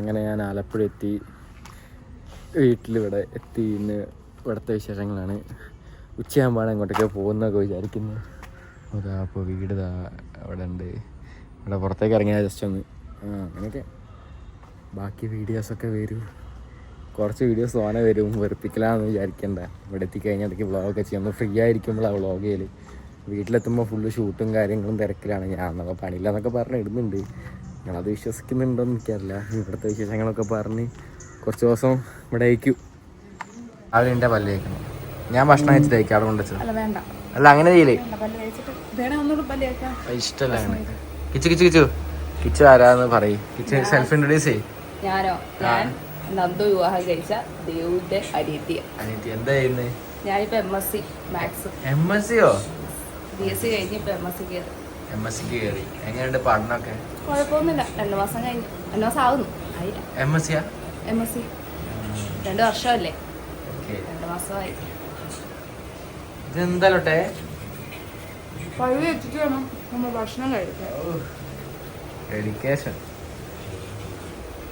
അങ്ങനെ ഞാൻ ആലപ്പുഴ എത്തി. വീട്ടിലിവിടെ എത്തി. ഇന്ന് ഇവിടുത്തെ വിശേഷങ്ങളാണ്. ഉച്ചയാകുമ്പോഴാണ് അങ്ങോട്ടൊക്കെ പോകുന്നതൊക്കെ വിചാരിക്കുന്നു അതാ അപ്പോൾ വീട് ഇതാ അവിടെ ഉണ്ട്. ഇവിടെ പുറത്തേക്ക് ഇറങ്ങിയാൽ ജസ്റ്റ് ഒന്ന്. ആ അങ്ങനെയൊക്കെ. ബാക്കി വീഡിയോസൊക്കെ വരും. കുറച്ച് വീഡിയോസ് തോനെ വരും. വെറുപ്പിക്കലാന്ന് വിചാരിക്കണ്ട. ഇവിടെ എത്തിക്കഴിഞ്ഞാൽ ഇടയ്ക്ക് വ്ളോഗൊക്കെ ചെയ്യാം. ഒന്ന് ഫ്രീ ആ വ്ളോഗ് ചെയ്യൽ വീട്ടിലെത്തുമ്പോൾ ഫുള്ള് ഷൂട്ടും കാര്യങ്ങളും തിരക്കിലാണ്. ഞാൻ എന്നൊക്കെ പണിയില്ല എന്നൊക്കെ പറഞ്ഞ് ഇടുന്നുണ്ട്. നിങ്ങളത് വിശ്വസിക്കുന്നുണ്ടോ എന്ന് എനിക്കറിയില്ല. ഇവിടുത്തെ വിശേഷങ്ങളൊക്കെ പറഞ്ഞ് കുറച്ച് ദിവസം ഇവിടെ അയക്കും. അവിടെ എന്റെ പല്ല് കഴിക്കണം ഞാൻ ഭക്ഷണം കഴിച്ചിട്ട് അയക്കാം അവിടെ കൊണ്ടുവച്ചത് അല്ല വേണ്ട. അല്ല അങ്ങനെ ചെയ്യില്ലേ? ഇഷ്ടമല്ല അങ്ങനെ. കിച്ചു കിച്ചു കിച്ചു. കിച്ചു ആരാന്ന് പറയും. കിച്ചു സെൽഫ് ഇൻട്രൊഡ്യൂസ് ചെയ്യും. ഞാനോ? ഞാൻ നന്ദു വിവാഹം കഴിച്ച ദേവുവിന്റെ അനിയത്തിയ. അനിയത്തി എന്താ ചെയ്യുന്നത് ഞാനിപ്പോ M S C maths M S സിയോ ബി എസ് സി കഴിഞ്ഞ് ഇപ്പൊ M S C M S സിക്ക് കയറി എങ്ങനെയുണ്ട് പഠനമൊക്കെ? കുഴപ്പമൊന്നുമില്ല. രണ്ടു മാസം കഴിഞ്ഞു. രണ്ടു മാസം ആവുന്നു. ആയില്ല എം എസ് സിയാ എം എസ് സി രണ്ടു വർഷമല്ലേ? രണ്ടു മാസമായി. ഇതെന്തല്ലോട്ടെ? പഴുതി വെച്ചിട്ട് വേണം. നമ്മൾ ഭക്ഷണം കഴിക്കാൻ. ഡെഡിക്കേഷൻ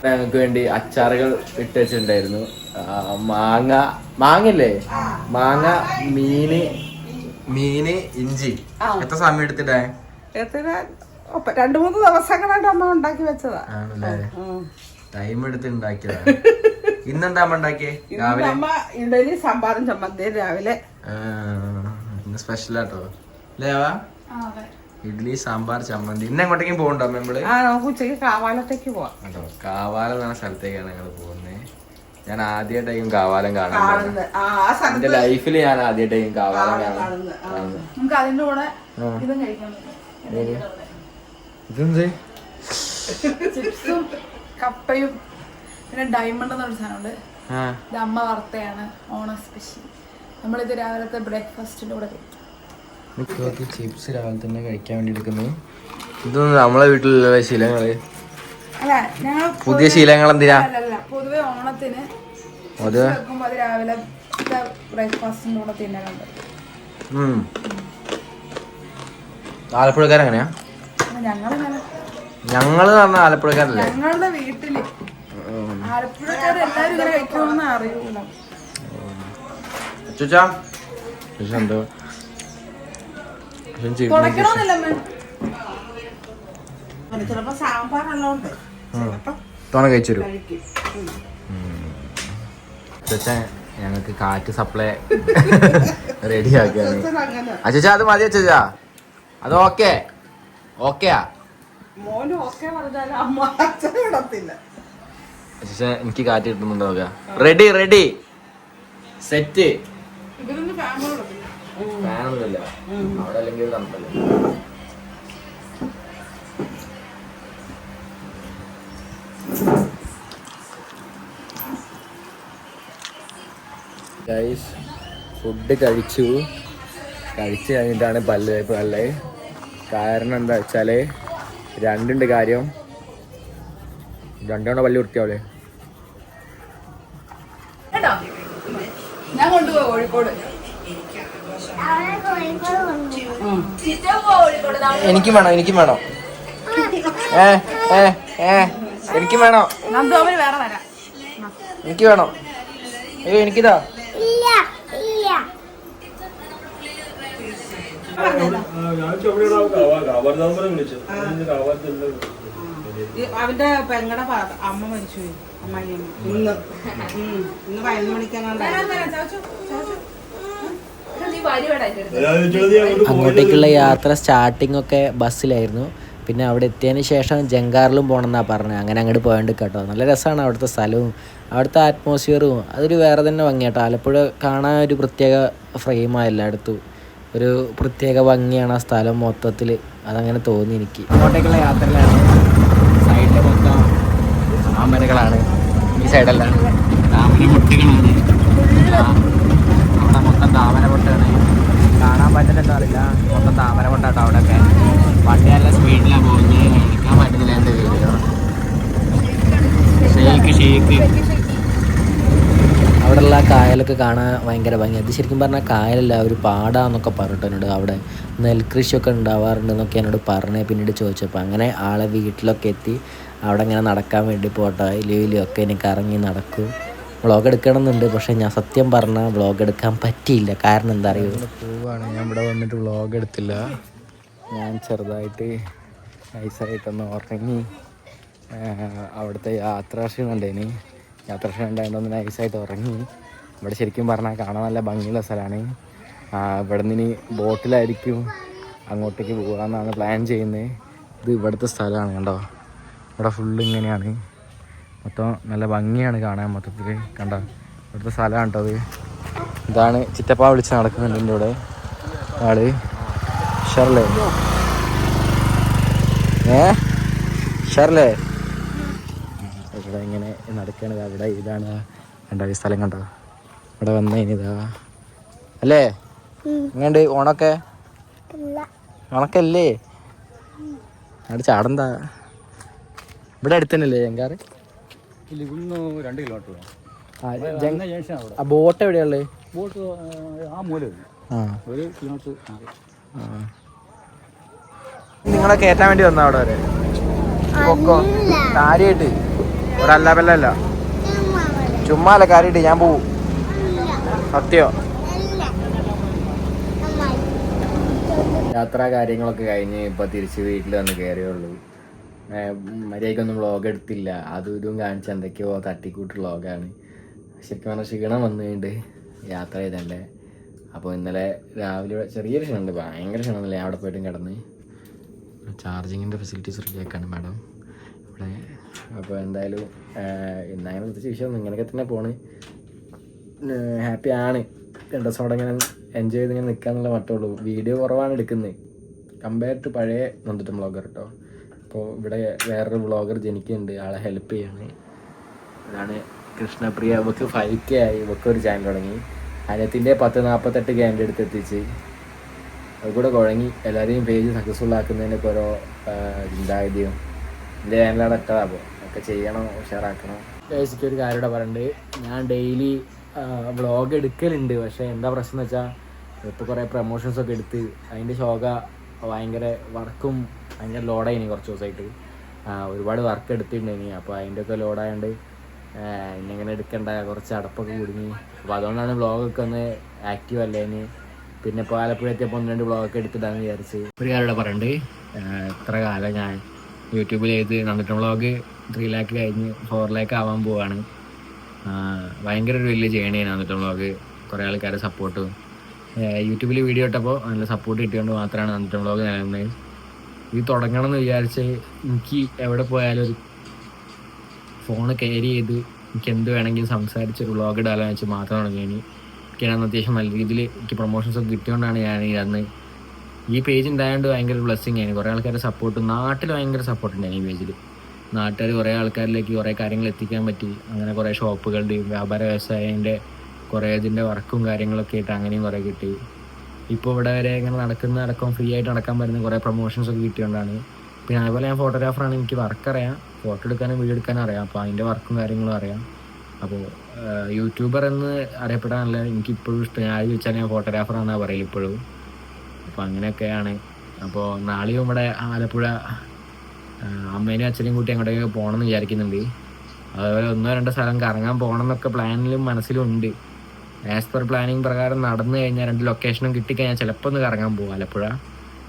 ഞങ്ങൾക്ക് വേണ്ടി അച്ചാറുകൾ ഇട്ട് വെച്ചിട്ടുണ്ടായിരുന്നു. മാങ്ങ മാങ്ങല്ലേ മാങ്ങ മീന്. മീന് ഇഞ്ചി. എത്ര സമയം എടുത്തിട്ടേ? ഒപ്പ- രണ്ടു മൂന്ന് ദിവസങ്ങളായിട്ട് അമ്മ ഉണ്ടാക്കി വെച്ചതാ. ആണല്ലേ? ടൈം എടുത്ത് ഉണ്ടാക്കിയതാ ഇന്നെന്താ അമ്മ ഉണ്ടാക്കിയേ? രാവിലെ? അമ്മ ഇഡലി സാമ്പാറും ചമ്മന്തിയും രാവിലെ. ഇന്ന് സ്പെഷ്യൽ ആട്ടോ. അല്ലേ ഇഡ്ലി ഇഡ്ഡലി സാമ്പാർ ചമ്മന്തി. ഇന്ന് എങ്ങോട്ടേക്കും പോകണ്ടോ നമ്മൾ ആ നമുക്ക് ഉച്ചയ്ക്ക് കാവാലത്തേക്ക് പോവാം. കേട്ടോ കാവാലം എന്ന സ്ഥലത്തേക്കാണ് ഞങ്ങൾ പോകുന്നത് ഞാൻ ആദ്യമായിട്ടായിരിക്കും കാവാലം കാണാൻ എന്റെ ലൈഫിൽ ഞാൻ ആദ്യമായിട്ടായിരിക്കും കാവാലം കാണാൻ. നമുക്ക് അതിന്റെ കൂടെ ഇതും കഴിക്കാൻ പറ്റും ഇതെന്ത്? ചിപ്സും കപ്പയും പിന്നെ ഡയമണ്ട് എന്നൊരു സാധനമുണ്ട്. ആ. ഇത് അമ്മ വറുത്തയാണ് ഓണം സ്പെഷ്യൽ നമ്മളിത് രാവിലത്തെ ബ്രേക്ക്ഫാസ്റ്റിന്റെ കൂടെ കഴിക്കും. മിക്കവാറും ചിപ്സ് രാവിലെ തന്നെ കഴിക്കാൻ വേണ്ടി എടുക്കുന്നു ഇതൊന്നും നമ്മളെ വീട്ടിലുള്ള ശീലങ്ങൾ. പുതിയ ശീലങ്ങൾ എന്തിനാ അല്ലല്ല പൊതുവെ ഓണത്തിന് അത് രാവിലെ ബ്രേക്ക്ഫാസ്റ്റിന്റെ കൂടെ തിന്നാനുണ്ട് ആലപ്പുഴക്കാരെങ്ങനെയാ ഞങ്ങളിങ്ങനെ? ഞങ്ങൾ പറഞ്ഞ ആലപ്പുഴക്കാരല്ലേ? ഞങ്ങളുടെ വീട്ടിൽ ആലപ്പുഴക്കാർ എല്ലാരും ഇങ്ങനെ അറിയൂല. അച്ചുച്ചാ? എന്തോ? ചിലപ്പോ തോണ കഴിച്ചു ഞങ്ങൾക്ക് കാറ്റ് സപ്ലൈ റെഡി ആക്കിയാണ്. അച്ഛാ അത് മതി അച്ഛാ അത് ഓക്കെ. ഓക്കെയാ. മോനും അമ്മ അച്ഛൻ അച്ഛാ എനിക്ക് കാറ്റ് കിട്ടുന്നുണ്ടോ റെഡി റെഡി സെറ്റ് ഇവരൊന്നും ഫാമിലി കൊടുക്കില്ല ഫാനൊന്നുമില്ല അവിടെ അല്ലെങ്കിൽ തണുപ്പല്ലേ ഗൈസ് ഫുഡ് കഴിച്ചു. കഴിച്ചു കഴിഞ്ഞിട്ടാണ് പല്ല് നല്ലത്. കാരണം എന്താ വെച്ചാൽ രണ്ടുണ്ട് കാര്യം. രണ്ടോണ പള്ളി വൃത്തിയാവില്ലേ ഞാൻ കോഴിക്കോട്. എനിക്കും വേണോ എനിക്കും വേണോ. ഏ ഏ ഏ എനിക്കും വേണോ. എനിക്ക് വേണോ. അയ്യോ എനിക്കിതാ? അവന്റെ പെങ്ങടെ അമ്മ മരിച്ചു ഇന്ന്. ഇന്ന് പതിനൊന്ന് മണിക്കാണ് അങ്ങോട്ടേക്കുള്ള യാത്ര സ്റ്റാർട്ടിംഗ് ഒക്കെ ബസ്സിലായിരുന്നു. പിന്നെ അവിടെ എത്തിയതിന് ശേഷം ജങ്കാറിലും പോകണമെന്നാണ് പറഞ്ഞത്. അങ്ങനെ അങ്ങോട്ട് പോയോണ്ട് കേട്ടോ നല്ല രസമാണ് അവിടുത്തെ സ്ഥലവും. അവിടുത്തെ അറ്റ്മോസ്ഫിയറും അതൊരു വേറെ തന്നെ ഭംഗിയാട്ടോ. ആലപ്പുഴ കാണാൻ ഒരു പ്രത്യേക ഫ്രെയിമാണ് എല്ലായിടത്തും. ഒരു പ്രത്യേക ഭംഗിയാണ് ആ സ്ഥലം മൊത്തത്തിൽ. അതങ്ങനെ തോന്നി എനിക്ക്. അങ്ങോട്ടേക്കുള്ള യാത്രയിലാണ് സൈഡിൽ മൊത്തം താമരകളാണ് ഈ സൈഡെല്ലാം. താമര പൊട്ടുകളാണ് ആ, അവിടെ മൊത്തം താമര മുട്ടാണ് കാണാൻ പറ്റുന്നുണ്ടോ അറിയില്ല മൊത്തം താമര മുട്ടാട്ടോ അവിടെയൊക്കെ. വണ്ടി നല്ല സ്പീഡിലാണ് പോകുന്നത്. എടുക്കാൻ പറ്റുന്നില്ല എന്റെ വീഡിയോ ഷേക്ക് ഷേക്ക്. അവിടെയുള്ള കായലൊക്കെ കാണാൻ ഭയങ്കര ഭംഗി. അത് ശരിക്കും പറഞ്ഞാൽ കായലല്ല ഒരു പാടാന്നൊക്കെ പറഞ്ഞിട്ട് എന്നോട് അവിടെ നെൽകൃഷിയൊക്കെ ഉണ്ടാവാറുണ്ട് എന്നൊക്കെ എന്നോട് പറഞ്ഞേ പിന്നീട് ചോദിച്ചപ്പോൾ അങ്ങനെ ആളെ വീട്ടിലൊക്കെ എത്തി അവിടെ ഇങ്ങനെ നടക്കാൻ വേണ്ടി പോട്ടെ ലീവിലൊക്കെ എനിക്ക് ഇറങ്ങി നടക്കും. വ്ളോഗ് എടുക്കണമെന്നുണ്ട് പക്ഷേ ഞാൻ സത്യം പറഞ്ഞാൽ വ്ളോഗ് എടുക്കാൻ പറ്റിയില്ല. കാരണം എന്താ അറിയുമോ പോവാണ്. ഞാൻ ഇവിടെ വന്നിട്ട് വ്ളോഗ് എടുത്തില്ല. ഞാൻ ചെറുതായിട്ട് നൈസായിട്ടൊന്ന് ഉറങ്ങി അവിടുത്തെ യാത്രാക്ഷീണം ഉണ്ടായിന് യാത്രാക്ഷീണം ഉണ്ടായതുകൊണ്ട് നൈസായിട്ട് ഉറങ്ങി. ഇവിടെ ശരിക്കും പറഞ്ഞാൽ കാണാൻ നല്ല ഭംഗിയുള്ള സ്ഥലമാണ്. ഇവിടെ നിന്ന് ബോട്ടിലായിരിക്കും അങ്ങോട്ടേക്ക് പോകാമെന്നാണ് പ്ലാൻ ചെയ്യുന്നത്. ഇത് ഇവിടുത്തെ സ്ഥലമാണ് കണ്ടോ? ഇവിടെ ഫുള്ള് ഇങ്ങനെയാണ്. മൊത്തം നല്ല ഭംഗിയാണ് കാണാൻ മൊത്തത്തിൽ കണ്ടോ? ഇവിടുത്തെ സ്ഥലമാണ് കേട്ടോ അത് ഇതാണ് ചിറ്റപ്പ വിളിച്ച് നടക്കുന്നുണ്ട് എന്റെ ഇവിടെ ആൾ ഷർലേ ഏ? ഷർലേ ഇവിടെ ഇങ്ങനെ നടക്കണത് അവിടെ ഇതാണ്. കണ്ടോ ഈ സ്ഥലം കണ്ടോ? ഇവിടെ വന്നതിനിതാ അല്ലേ? എങ്ങനെയുണ്ട്? ഓണൊക്കെ ഓണക്കല്ലേ അവിടെ ചാടന്താ? ഇവിടെ അടുത്ത് തന്നെയല്ലേ ജങ്കാറ്? രണ്ട് കിലോമീറ്റർ ആ ബോട്ട് എവിടെയുള്ളത് ബോട്ട് ആ മൂല ആ. ഒരു കിലോമീറ്റർ നിങ്ങളെ കേറ്റാൻ വേണ്ടി വന്ന അവിടെ വരെ? പൊക്കോ കാര്യമായിട്ട് ഇവിടെ അല്ല ബല്ലല്ല ചുമ്മാ കാര്യമായിട്ട് ഞാൻ പോവും. സത്യോ. യാത്രാ കാര്യങ്ങളൊക്കെ കഴിഞ്ഞ് ഇപ്പൊ തിരിച്ച് വീട്ടിൽ വന്ന് കയറിയുള്ളൂ മര്യാദക്കൊന്നും വ്ളോഗ് എടുത്തില്ല. അതും ഇതും കാണിച്ച് എന്തൊക്കെയോ തട്ടിക്കൂട്ട് വ്ളോഗാണ്. ശരിക്കും പറഞ്ഞാൽ ക്ഷീണം വന്നുകൊണ്ട് യാത്ര ചെയ്തല്ലേ അപ്പോൾ ഇന്നലെ രാവിലെ ചെറിയൊരു ക്ഷീണമുണ്ട്. ഭയങ്കര ക്ഷീണമല്ലേ അവിടെ പോയിട്ടും കിടന്ന്. ചാർജിങ്ങിന്റെ ഫെസിലിറ്റീസ് റെഡിയാക്കാണ് മാഡം ഇവിടെ അപ്പോൾ എന്തായാലും ഇന്നങ്ങനെ പ്രത്യേകിച്ച് വിഷയം ഇങ്ങനെയൊക്കെ തന്നെ പോണ്. ഹാപ്പി ആണ്. രണ്ട് ദിവസം അവിടെ ഇങ്ങനെ എൻജോയ് ചെയ്ത് ഇങ്ങനെ നിൽക്കാന്നുള്ള മട്ടുള്ളൂ വീഡിയോ കുറവാണ് എടുക്കുന്നത് കമ്പയർ ടു പഴയ നന്ദിട്ടം ബ്ലോഗർ കേട്ടോ അപ്പോൾ ഇവിടെ വേറൊരു ബ്ലോഗർ ജനിക്കുന്നുണ്ട്. ആളെ ഹെൽപ്പ് ചെയ്യാണ്. അതാണ് കൃഷ്ണപ്രിയ. ഇവക്ക് ഫൈവ് കെ ആയി. ഇവക്ക് ഒരു ചാനൽ തുടങ്ങി. അനത്തിന്റെ പത്ത് നാൽപ്പത്തെട്ട് കെ എന്റെ അടുത്ത് എത്തിച്ച്. അതുകൂടെ കുഴങ്ങി. എല്ലാവരെയും പേജ് സക്സസ്ഫുൾ ആക്കുന്നതിനൊക്കെ ഓരോ ചിന്താഗതിയും. എന്റെ ചാനലാണ് ഇട്ടതാ അപ്പോൾ. ഒക്കെ ചെയ്യണം ഉഷാറാക്കണം. ബേസിക്ക് ഒരു കാര്യം പറയണ്ട്. ഞാൻ ഡെയിലി വ്ളോഗ് എടുക്കലുണ്ട്. പക്ഷേ എന്താ പ്രശ്നം എന്ന് വെച്ചാൽ ഇപ്പോൾ കുറേ പ്രൊമോഷൻസ് ഒക്കെ എടുത്ത് അതിന്റെ ശോക ഭയങ്കര വർക്കും ഭയങ്കര ലോഡായിനി കുറച്ച് ദിവസമായിട്ട് ഒരുപാട് വർക്ക് എടുത്തിട്ടുണ്ടായിനി. അപ്പോൾ അതിന്റെ ഒക്കെ ലോഡായതുകൊണ്ട് ഇന്നിങ്ങനെ എടുക്കേണ്ട കുറച്ച് അടപ്പൊക്കെ കുടുങ്ങി. അപ്പോൾ അതുകൊണ്ടാണ് വ്ളോഗൊക്കെ ഒന്ന് ആക്റ്റീവ് അല്ലേന്. പിന്നെ ഇപ്പോൾ ആലപ്പുഴ എത്തിയപ്പോൾ ഒന്ന് രണ്ട് വ്ളോഗൊക്കെ എടുത്തിടാന്ന് വിചാരിച്ച്. ഒരു കാര്യം പറയണ്ട്. ഇത്ര കാലം ഞാൻ യൂട്യൂബിൽ ചെയ്ത് നന്നിട്ട് വ്ളോഗ് ത്രീ ലാക്ക് കഴിഞ്ഞ് ഫോർ ലാക്ക് ആവാൻ പോവാണ്. ഭയങ്കര ഒരു വലിയ ജേണിയാണ് നന്നിട്ട് വ്ളോഗ് കുറേ ആൾക്കാരെ സപ്പോർട്ടും യൂട്യൂബിൽ വീഡിയോ ഇട്ടപ്പോൾ നല്ല സപ്പോർട്ട് കിട്ടിയതുകൊണ്ട് മാത്രമാണ് നന്നിട്ട് വ്ളോഗ് നിലനിന്നത്. ഇത് തുടങ്ങണം എന്ന് വിചാരിച്ച് എനിക്ക് എവിടെ പോയാലും ഒരു ഫോണ് കയറി ചെയ്ത് എനിക്ക് എന്ത് വേണമെങ്കിലും സംസാരിച്ച് ഒരു വ്ളോഗ് ഇടാലോ വെച്ച് മാത്രം തുടങ്ങി എനിക്ക് അന്ന് അത്യാവശ്യം നല്ല രീതിയിൽ എനിക്ക് പ്രൊമോഷൻസ് ഒക്കെ കിട്ടിയോണ്ടാണ് ഞാൻ അന്ന് ഈ പേജ് ഉണ്ടായതുകൊണ്ട് ഭയങ്കര ബ്ലെസ്സിങ് ആയിരുന്നു. കുറേ ആൾക്കാരുടെ സപ്പോർട്ട് നാട്ടിൽ ഭയങ്കര സപ്പോർട്ട് ഉണ്ടായിരുന്നു ഈ പേജിൽ നാട്ടുകാർ കുറേ ആൾക്കാരിലേക്ക് കുറേ കാര്യങ്ങൾ എത്തിക്കാൻ പറ്റി. അങ്ങനെ കുറേ ഷോപ്പുകളുടെയും വ്യാപാര വ്യവസായത്തിന്റെ കുറേ ഇതിന്റെ വർക്കും കാര്യങ്ങളൊക്കെ ആയിട്ട് അങ്ങനെയും കുറേ കിട്ടി. ഇപ്പോൾ ഇവിടെ വരെ ഇങ്ങനെ നടക്കുന്ന അടക്കം ഫ്രീ ആയിട്ട് നടക്കാൻ പറ്റുന്ന കുറേ പ്രൊമോഷൻസ് ഒക്കെ കിട്ടിയതുകൊണ്ടാണ് പിന്നെ അതുപോലെ ഞാൻ ഫോട്ടോഗ്രാഫറാണ് എനിക്ക് വർക്ക് അറിയാം. ഫോട്ടോ എടുക്കാനും വീഡിയോ എടുക്കാനും അറിയാം. അപ്പോൾ അതിന്റെ വർക്കും കാര്യങ്ങളും അറിയാം. അപ്പോൾ യൂട്യൂബർ എന്ന് അറിയപ്പെടാനല്ല എനിക്കിപ്പോഴും ഇഷ്ടം. ഞാൻ ചോദിച്ചാൽ ഞാൻ ഫോട്ടോഗ്രാഫറാണെന്നാണ് പറയുക ഇപ്പോഴും. അപ്പോൾ അങ്ങനെയൊക്കെയാണ്. അപ്പോൾ നാളെയും ഇവിടെ ആലപ്പുഴ അമ്മേനെയും അമ്മേനും അച്ഛനെയും കൂട്ടി അങ്ങോട്ടേക്ക് പോകണം എന്ന് വിചാരിക്കുന്നുണ്ട്. അതുപോലെ ഒന്നോ രണ്ടോ സ്ഥലം കറങ്ങാൻ പോകണം എന്നൊക്കെ പ്ലാനിലും മനസ്സിലും ഉണ്ട്. ആസ് പെർ പ്ലാനിങ് പ്രകാരം നടന്നു കഴിഞ്ഞാൽ രണ്ട് ലൊക്കേഷനും കിട്ടിക്കഴിഞ്ഞാൽ ചിലപ്പോൾ ഒന്ന് കറങ്ങാൻ പോകും ആലപ്പുഴ.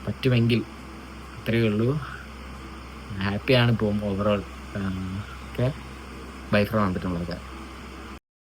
പറ്റുമെങ്കിൽ. അത്രയേ ഉള്ളൂ. ഹാപ്പിയാണ് ഇപ്പം ഓവറോൾ ഓക്കെ ബൈ വന്നിട്ടുള്ളത്